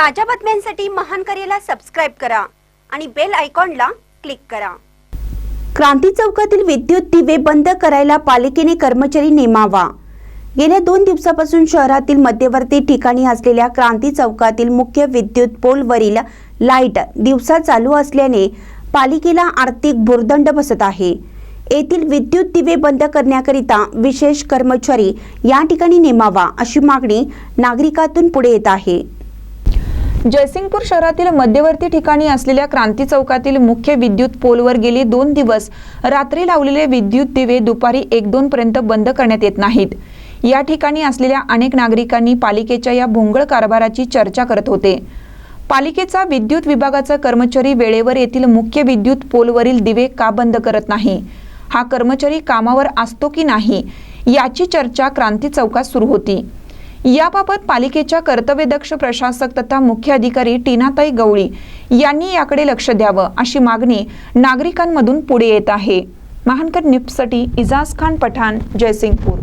ताज्या बातम्यांसाठी महान करेला सबस्क्राईब करा आणि बेल आयकॉनला क्लिक करा. क्रांती चौकातील विद्युत दिवे बंद करायला पालिकेने कर्मचारी नेमावा. गेल्या दोन दिवसापासून शहरातील मध्यवर्ती ठिकाणी असलेल्या क्रांती चौकातील मुख्य विद्युत पोलवरील लाइट दिवसा चालू असल्याने पालिकेला आर्थिक भुर्दंड बसत आहे. येथील विद्युत दिवे बंद करण्याकरिता विशेष कर्मचारी या ठिकाणी नेमावा अशी मागणी नागरिकातून पुढे येत आहे. जयसिंगपूर शहरातील मध्यवर्ती ठिकाणी असलेल्या क्रांती चौकातील मुख्य विद्युत पोलवर गेले दोन दिवस रात्री लावलेले विद्युत दिवे दुपारी एक दोन पर्यंत बंद करण्यात येत नाहीत. या ठिकाणी असलेल्या अनेक नागरिकांनी पालिकेच्या या भोंगळ कारभाराची चर्चा करत होते. पालिकेचा विद्युत विभागाचा कर्मचारी वेळेवर येथील मुख्य विद्युत पोलवरील दिवे का बंद करत नाही? हा कर्मचारी कामावर असतो की नाही? याची चर्चा क्रांती चौकात सुरू होती. याबाबत पालिकेच्या कर्तव्यदक्ष प्रशासक तथा मुख्य अधिकारी टीनाताई गवळी यांनी याकडे लक्ष द्यावं अशी मागणी नागरिकांमधून पुढे येत आहे. महानकर निप्ससाठी इजाज खान पठाण जयसिंगपूर.